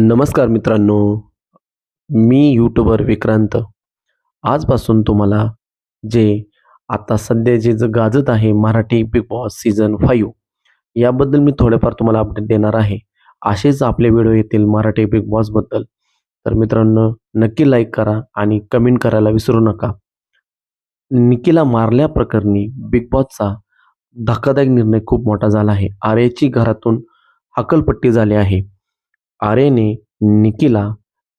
नमस्कार मित्रांनो मी यूट्यूबर विक्रांत. आजपासून तुम्हाला जे आता सध्या जे ज गाजत आहे Marathi big boss season five याबद्दल मी थोडेफार तुम्हाला अपडेट देणार आहे. असेच आपले व्हिडिओ येतील मराठी बिग बॉसबद्दल तर मित्रांनो नक्की लाईक करा आणि कमेंट करायला विसरू नका. निकीला मारल्याप्रकरणी बिग बॉसचा धक्कादायक निर्णय खूप मोठा झाला आहे. आर्याची घरातून हकलपट्टी झाली आहे. आर्यने निकीला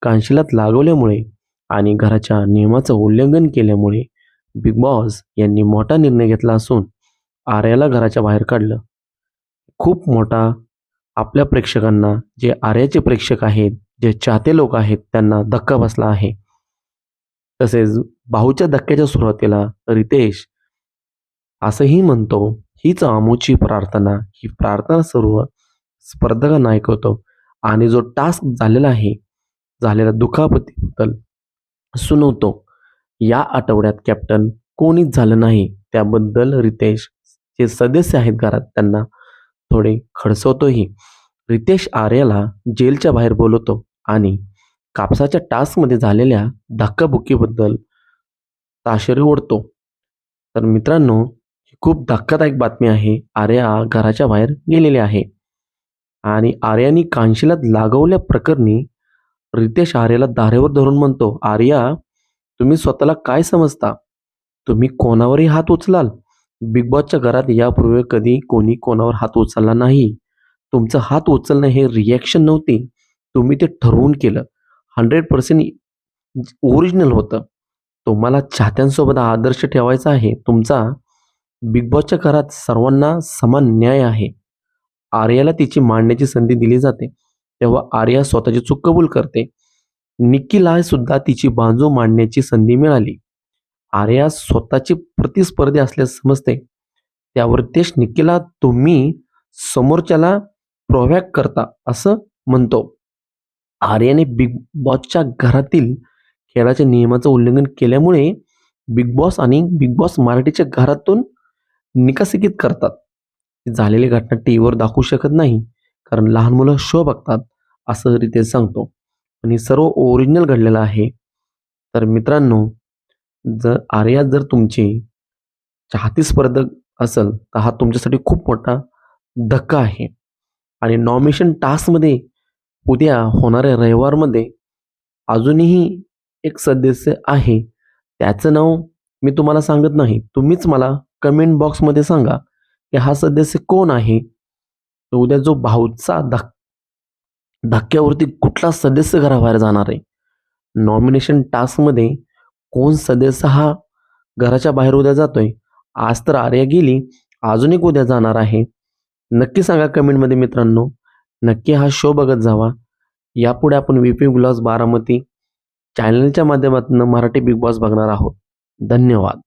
कांशिलात लागवल्यामुळे आणि घराच्या नियमाचं उल्लंघन केल्यामुळे बिग बॉस यांनी मोठा निर्णय घेतला असून आर्याला घराच्या बाहेर काढलं. खूप मोठा आपल्या प्रेक्षकांना जे आर्याचे प्रेक्षक आहेत जे चाहते लोक आहेत त्यांना धक्का बसला आहे. तसेच भाऊच्या धक्क्याच्या सुरुवातीला रितेश असंही म्हणतो हीच आमूची प्रार्थना. ही प्रार्थना सर्व स्पर्धकांना ऐकवतो. आणि जो टास्क झालेला आहे झालेल्या दुखापतीबद्दल सुनवतो. या आठवड्यात कॅप्टन कोणीच झालं नाही. त्याबद्दल रितेश जे सदस्य आहेत घरात त्यांना थोडे खडसवतोही. रितेश आर्याला जेलच्या बाहेर बोलवतो आणि कापसाच्या टास्कमध्ये झालेल्या धक्काबुक्कीबद्दल ताशेरे ओढतो. तर मित्रांनो ही खूप धक्कादायक बातमी आहे. आर्या घराच्या बाहेर गेलेली आहे. आणि आर्यानी कांशीलात लागवल्या प्रकरणी रितेश आर्याला दारेवर धरून म्हणतो आर्या तुम्ही स्वतःला काय समजता? तुम्ही कोणावरही हात उचलाल? बिग बॉसच्या घरात यापूर्वी कधी कोणी कोणावर हात उचलला नाही. तुमचं हात उचलणं हे रिॲक्शन नव्हती. तुम्ही ते ठरवून केलं. हंड्रेड पर्सेंट ओरिजिनल होतं. तुम्हाला चाहत्यांसोबत आदर्श ठेवायचा आहे. तुमचा बिग बॉसच्या घरात सर्वांना समान न्याय आहे. आर्याला तिची मांडण्याची संधी दिली जाते. तेव्हा आर्या स्वतःची चूक कबूल करते. निकीला सुद्धा तिची बाजू मांडण्याची संधी मिळाली. आर्या स्वतःची प्रतिस्पर्धी असल्यास समजते. त्यावर तेच निकीला तुम्ही समोरच्याला प्रोव्हॅक करता असं म्हणतो. आर्याने बिग बॉसच्या घरातील खेळाच्या नियमाचं उल्लंघन केल्यामुळे बिग बॉस आणि बिग बॉस मराठीच्या घरातून निकासिकित करतात. झालेली घटना टी व्हीवर दाखवू शकत नाही कारण लहान मुलं शो बघतात असं रितेश सांगतो. आणि सर्व ओरिजिनल घडलेलं आहे. तर मित्रांनो जर आर्यात जर तुमचे चाहती स्पर्धक असेल तर हा तुमच्यासाठी खूप मोठा धक्का आहे. आणि नॉमिनेशन टास्कमध्ये उद्या होणाऱ्या रविवारमध्ये अजूनही एक सदस्य आहे. त्याचं नाव मी तुम्हाला सांगत नाही. तुम्हीच मला कमेंट बॉक्समध्ये सांगा. की हा सदस्य कोण आहे? तर उद्या जो भाऊचा धक धक्क्यावरती कुठला सदस्य घराबाहेर जाणार आहे? नॉमिनेशन टास्कमध्ये कोण सदस्य हा घराच्या बाहेर उद्या जातोय? आज तर आर्या गेली अजून एक उद्या जाणार आहे. नक्की सांगा कमेंटमध्ये मित्रांनो. नक्की हा शो बघत जावा. यापुढे आपण व्ही पी गुलास बारामती चॅनलच्या माध्यमातून मराठी बिग बॉस बघणार आहोत. धन्यवाद.